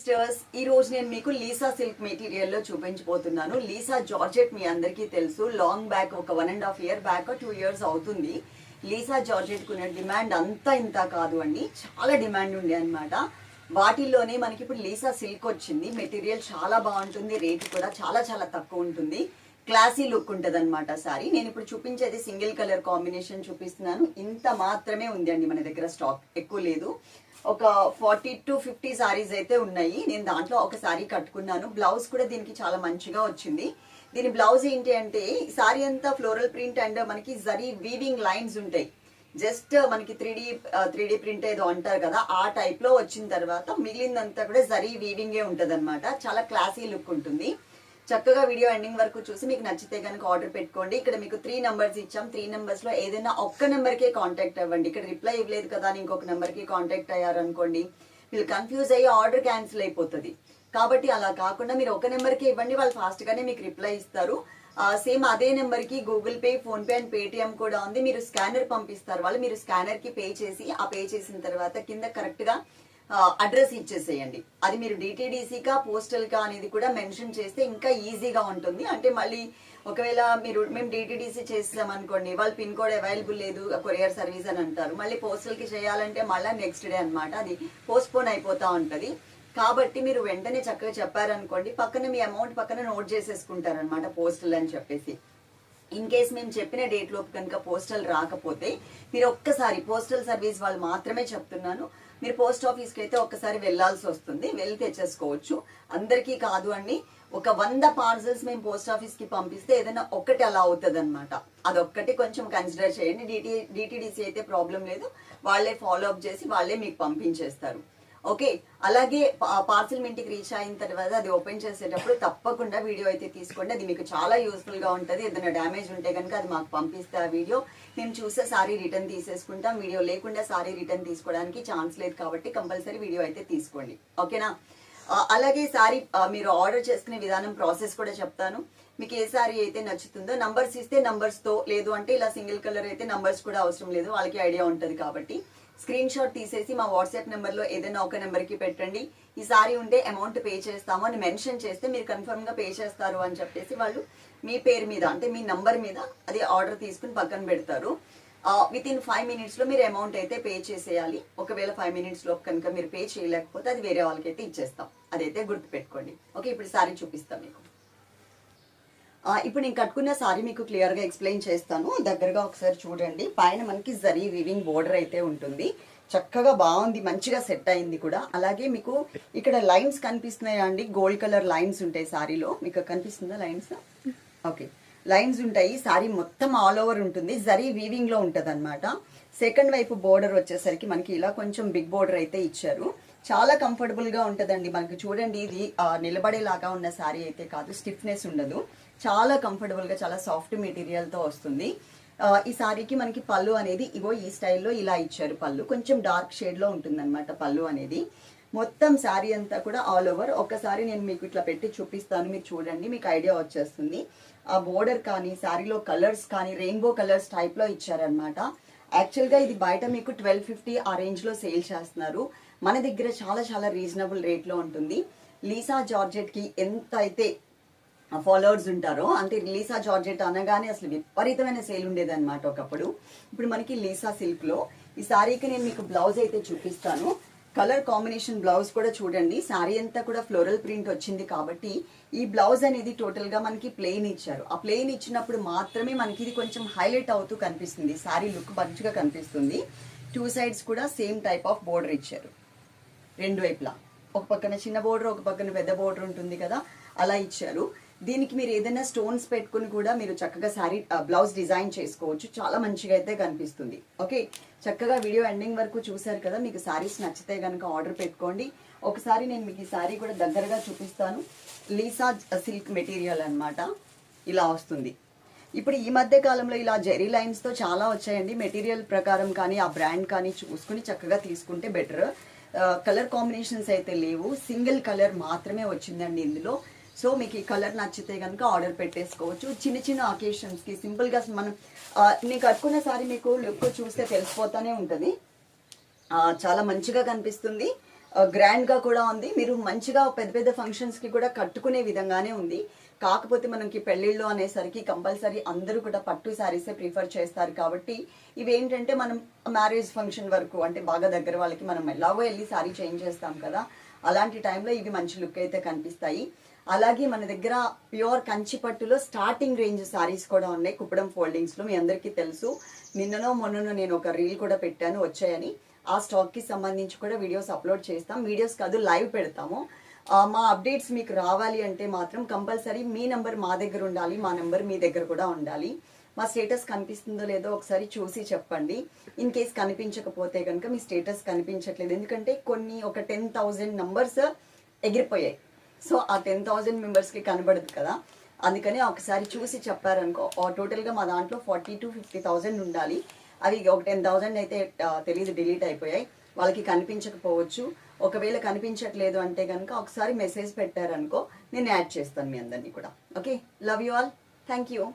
స్టర్స్ ఈ రోజు నేను మీకు లీసా సిల్క్ మెటీరియల్లో చూపించబోతున్నాను. లీసా జార్జెట్ మీ అందరికీ తెలుసు. లాంగ్ బ్యాక్ ఒక one and half year back two years అవుతుంది. లీసా జార్జెట్ కున్న డిమాండ్ అంతా ఇంత కాదు అండి. చాలా డిమాండ్ ఉంది అన్నమాట. వాటిల్లోనే మనకి ఇప్పుడు లీసా సిల్క్ వచ్చింది. మెటీరియల్ చాలా బాగుంటుంది. రేట్ కూడా చాలా చాలా తక్కువ ఉంటుంది. క్లాసీ లుక్ ఉంటుంది అనమాట సారీ. నేను ఇప్పుడు చూపించేది సింగిల్ కలర్ కాంబినేషన్ చూపిస్తున్నాను. ఇంత మాత్రమే ఉంది అండి మన దగ్గర స్టాక్. ఎక్కువ లేదు. ఒక ఫార్టీ టు ఫిఫ్టీ సారీస్ అయితే ఉన్నాయి. నేను దాంట్లో ఒక సారీ కట్టుకున్నాను. బ్లౌజ్ కూడా దీనికి చాలా మంచిగా వచ్చింది. దీని బ్లౌజ్ ఏంటి అంటే సారీ అంతా ఫ్లోరల్ ప్రింట్ అండ్ మనకి జరీ వీవింగ్ లైన్స్ ఉంటాయి. జస్ట్ మనకి three D three D print ఏదో అంటారు కదా ఆ టైప్లో వచ్చిన తర్వాత మిగిలిందంతా కూడా జరీ వీవింగే ఉంటుంది చాలా క్లాసీ లుక్ ఉంటుంది. చక్కగా వీడియో ఎండింగ్ వరకు చూసి మీకు నచ్చితే కనుక ఆర్డర్ పెట్టుకోండి. ఇక్కడ మీకు త్రీ నెంబర్స్ ఇచ్చాం. త్రీ నెంబర్స్లో ఏదైనా ఒక్క నెంబర్కే కాంటాక్ట్ అవ్వండి. ఇక్కడ రిప్లై ఇవ్వలేదు కదా అని ఇంకొక నెంబర్కి కాంటాక్ట్ అయ్యారనుకోండి వీళ్ళు కన్ఫ్యూజ్ అయ్యి ఆర్డర్ క్యాన్సిల్ అయిపోతుంది. కాబట్టి అలా కాకుండా మీరు ఒక నెంబర్కి ఇవ్వండి. వాళ్ళు ఫాస్ట్ గానే మీకు రిప్లై ఇస్తారు. సేమ్ అదే నెంబర్కి Google Pay PhonePe and Paytm కూడా ఉంది. మీరు స్కానర్ పంపిస్తారు. వాళ్ళు మీరు స్కానర్కి పే చేసి ఆ పే చేసిన తర్వాత కింద కరెక్ట్గా అడ్రస్ ఇచ్చేసేయండి. అది మీరు డిటీడీసీకా పోస్టల్కా అనేది కూడా మెన్షన్ చేస్తే ఇంకా ఈజీగా ఉంటుంది. అంటే మళ్ళీ ఒకవేళ మీరు మేము డిటీడీసీ చేసామనుకోండి వాళ్ళు పిన్ కోడ్ అవైలబుల్ లేదు కొరియర్ సర్వీస్ అని అంటారు. మళ్ళీ పోస్టల్కి చేయాలంటే మళ్ళీ నెక్స్ట్ డే అన్నమాట. అది పోస్ట్పోన్ అయిపోతూ ఉంటుంది. కాబట్టి మీరు వెంటనే చక్కగా చెప్పారనుకోండి పక్కన మీ అమౌంట్ పక్కన నోట్ చేసేసుకుంటారనమాట పోస్టల్ అని చెప్పేసి. ఇన్ కేస్ మేము చెప్పిన డేట్ లోపు కనుక పోస్టల్ రాకపోతే మీరు ఒక్కసారి పోస్టల్ సర్వీస్ వాళ్ళు మాత్రమే చెప్తున్నాను. మీరు పోస్ట్ ఆఫీస్కి అయితే ఒక్కసారి వెళ్ళాల్సి వస్తుంది. వెళ్ళి తెచ్చేసుకోవచ్చు. అందరికీ కాదు అండి ఒక వంద పార్సల్స్ మేము పోస్ట్ ఆఫీస్కి పంపిస్తే ఏదైనా ఒక్కటి అలా అవుతుంది అనమాట అదొక్కటి కొంచెం కన్సిడర్ చేయండి. డిటి డిటిడిసి అయితే ప్రాబ్లం లేదు. వాళ్ళే ఫాలో అప్ చేసి వాళ్ళే మీకు పంపించేస్తారు. ఓకే అలాగే పార్సిల్ ఇంటికి రీచ్ అయిన తర్వాత అది ఓపెన్ చేసేటప్పుడు తప్పకుండా వీడియో అయితే తీసుకోండి. అది మీకు చాలా యూస్ఫుల్గా ఉంటుంది. ఏదైనా డ్యామేజ్ ఉంటే కనుక అది మాకు పంపిస్తే ఆ వీడియో. మేము చూసే సారీ రిటర్న్ తీసేసుకుంటాం. వీడియో లేకుండా సారీ రిటర్న్ తీసుకోవడానికి ఛాన్స్ లేదు కాబట్టి కంపల్సరీ వీడియో అయితే తీసుకోండి. ఓకేనా? అలాగే సారీ మీరు ఆర్డర్ చేసుకునే విధానం ప్రాసెస్ కూడా చెప్తాను. మీకు ఏ సారీ అయితే నచ్చుతుందో నంబర్స్ ఇస్తే నంబర్స్తో లేదు అంటే ఇలా సింగిల్ కలర్ అయితే నంబర్స్ కూడా అవసరం లేదు. వాళ్ళకి ఐడియా ఉంటుంది కాబట్టి. స్క్రీన్ షాట్ తీసేసి మా వాట్సాప్ నెంబర్లో ఏదైనా ఒక నెంబర్కి పెట్టండి. ఈసారి ఉండే ఉంటే అమౌంట్ పే చేస్తాము అని మెన్షన్ చేస్తే మీరు కన్ఫర్మ్గా పే చేస్తారు అని చెప్పేసి వాళ్ళు మీ పేరు మీద అంటే మీ నంబర్ మీద అది ఆర్డర్ తీసుకుని పక్కన పెడతారు. విత్ ఇన్ ఫైవ్ మినిట్స్లో మీరు అమౌంట్ అయితే పే చేసేయాలి. ఒకవేళ ఫైవ్ మినిట్స్లో కనుక మీరు పే చేయలేకపోతే అది వేరే వాళ్ళకైతే ఇచ్చేస్తాం. అదైతే గుర్తు పెట్టుకోండి ఓకే ఇప్పుడు సారీ చూపిస్తాం మీకు. ఇప్పుడు నేను కట్టుకున్న సారీ మీకు క్లియర్గా ఎక్స్ప్లెయిన్ చేస్తాను. దగ్గరగా ఒకసారి చూడండి. పైన మనకి జరీ వివింగ్ బోర్డర్ అయితే ఉంటుంది. చక్కగా బాగుంది. మంచిగా సెట్ అయింది కూడా. అలాగే మీకు ఇక్కడ లైన్స్ కనిపిస్తున్నాయా అండి? గోల్డ్ కలర్ లైన్స్ ఉంటాయి సారీలో. మీకు కనిపిస్తుందా లైన్స్? ఓకే. లైన్స్ ఉంటాయి. సారీ మొత్తం ఆల్ ఓవర్ ఉంటుంది. జరీ వీవింగ్లో ఉంటుంది అనమాట సెకండ్ వైపు బోర్డర్ వచ్చేసరికి మనకి ఇలా కొంచెం బిగ్ బోర్డర్ అయితే ఇచ్చారు. చాలా కంఫర్టబుల్గా ఉంటుందండి. మనకు చూడండి ఇది నిలబడేలాగా ఉన్న శారీ అయితే కాదు స్టిఫ్నెస్ ఉండదు. చాలా కంఫర్టబుల్గా చాలా సాఫ్ట్ మెటీరియల్తో వస్తుంది. ఈ శారీకి మనకి పళ్ళు అనేది ఇగో ఈ స్టైల్లో ఇలా ఇచ్చారు పళ్ళు. కొంచెం డార్క్ షేడ్లో ఉంటుందన్నమాట పళ్ళు అనేది. మొత్తం శారీ అంతా కూడా ఆల్ ఓవర్ ఒకసారి నేను మీకు ఇట్లా పెట్టి చూపిస్తాను మీరు చూడండి మీకు ఐడియా వచ్చేస్తుంది. ఆ బోర్డర్ కానీ శారీలో కలర్స్ కానీ రెయిన్బో కలర్స్ టైప్లో ఇచ్చారనమాట యాక్చువల్గా ఇది బయట మీకు ట్వెల్వ్ ఫిఫ్టీ ఆ రేంజ్లో సేల్ చేస్తున్నారు. మన దగ్గర చాలా చాలా రీజనబుల్ రేట్లో ఉంటుంది. లీసా జార్జెట్కి ఎంత అయితే ఫాలోవర్స్ ఉంటారో అంటే లీసా జార్జెట్ అనగానే అసలు విపరీతమైన సేల్ ఉండేది అనమాట ఒకప్పుడు. ఇప్పుడు మనకి లీసా సిల్క్లో ఈ శారీకి నేను మీకు బ్లౌజ్ అయితే చూపిస్తాను. కలర్ కాంబినేషన్ బ్లౌజ్ కూడా చూడండి. శారీ అంతా కూడా ఫ్లోరల్ ప్రింట్ వచ్చింది కాబట్టి ఈ బ్లౌజ్ అనేది టోటల్గా మనకి ప్లెయిన్ ఇచ్చారు. ఆ ప్లెయిన్ ఇచ్చినప్పుడు మాత్రమే మనకి ఇది కొంచెం హైలైట్ అవుతూ కనిపిస్తుంది. సారీ లుక్ మంచిగా కనిపిస్తుంది. టూ సైడ్స్ కూడా సేమ్ టైప్ ఆఫ్ బోర్డర్ ఇచ్చారు. రెండు వైపులా. ఒక పక్కన చిన్న బోర్డర్ ఒక పక్కన పెద్ద బోర్డర్ ఉంటుంది కదా అలా ఇచ్చారు. దీనికి మీరు ఏదైనా స్టోన్స్ పెట్టుకుని కూడా మీరు చక్కగా శారీ బ్లౌజ్ డిజైన్ చేసుకోవచ్చు. చాలా మంచిగా అయితే కనిపిస్తుంది. ఓకే? చక్కగా వీడియో ఎండింగ్ వరకు చూసారు కదా మీకు శారీస్ నచ్చితే కనుక ఆర్డర్ పెట్టుకోండి. ఒకసారి నేను మీకు ఈ శారీ కూడా దగ్గరగా చూపిస్తాను. లీసా సిల్క్ మెటీరియల్ అన్నమాట. ఇలా వస్తుంది. ఇప్పుడు ఈ మధ్య కాలంలో ఇలా జెరీ లైన్స్తో చాలా వచ్చాయండి. మెటీరియల్ ప్రకారం కానీ ఆ బ్రాండ్ కానీ చూసుకుని చక్కగా తీసుకుంటే బెటర్ కలర్ కాంబినేషన్స్ అయితే లేవు. సింగిల్ కలర్ మాత్రమే వచ్చిందండి ఇందులో. సో మీకు ఈ కలర్ నచ్చితే కనుక ఆర్డర్ పెట్టేసుకోవచ్చు. చిన్న చిన్న అకేషన్స్కి సింపుల్గా మనం నేను కట్టుకున్న సారీ మీకు లుక్ చూస్తే తెలిసిపోతానే ఉంటుంది. చాలా మంచిగా కనిపిస్తుంది. గ్రాండ్గా కూడా ఉంది. మీరు మంచిగా పెద్ద పెద్ద ఫంక్షన్స్కి కూడా కట్టుకునే విధంగానే ఉంది. కాకపోతే మనకి పెళ్ళిళ్ళు అనేసరికి కంపల్సరీ అందరూ కూడా పట్టు శారీసే ప్రిఫర్ చేస్తారు కాబట్టి ఇవి ఏంటంటే మనం మ్యారేజ్ ఫంక్షన్ వరకు అంటే బాగా దగ్గర వాళ్ళకి మనం ఎలాగో వెళ్ళి శారీ చేంజ్ చేస్తాం కదా అలాంటి టైంలో ఇవి మంచి లుక్ అయితే కనిపిస్తాయి. అలాగే మన దగ్గర ప్యూర్ కంచి పట్టులో స్టార్టింగ్ రేంజ్ సారీస్ కూడా ఉన్నాయి. కుప్పడం ఫోల్డింగ్స్లో మీ అందరికీ తెలుసు. నిన్ననో మొన్ననో నేను ఒక రీల్ కూడా పెట్టాను వచ్చాయని. ఆ స్టాక్కి సంబంధించి కూడా వీడియోస్ అప్లోడ్ చేస్తాం. వీడియోస్ కాదు లైవ్ పెడతాము. మా అప్డేట్స్ మీకు రావాలి అంటే మాత్రం కంపల్సరీ మీ నెంబర్ మా దగ్గర ఉండాలి మా నెంబర్ మీ దగ్గర కూడా ఉండాలి. మా స్టేటస్ కనిపిస్తుందో లేదో ఒకసారి చూసి చెప్పండి. ఇన్ కేస్ కనిపించకపోతే కనుక మీ స్టేటస్ కనిపించట్లేదు. ఎందుకంటే కొన్ని ఒక టెన్ థౌజండ్ నంబర్స్ ఎగిరిపోయాయి. సో ఆ టెన్ థౌజండ్ మెంబర్స్కి కనబడదు కదా. అందుకని ఒకసారి చూసి చెప్పారనుకో టోటల్గా మా దాంట్లో ఫార్టీ టు ఫిఫ్టీ థౌజండ్ ఉండాలి. అవి ఒక టెన్ థౌజండ్ అయితే తెలియదు డిలీట్ అయిపోయాయి. వాళ్ళకి కనిపించకపోవచ్చు. ఒకవేళ కనిపించట్లేదు అంటే కనుక ఒకసారి మెసేజ్ పెట్టారనుకో నేను యాడ్ చేస్తాను మీ అందరినీ కూడా. Okay? Love you all thank you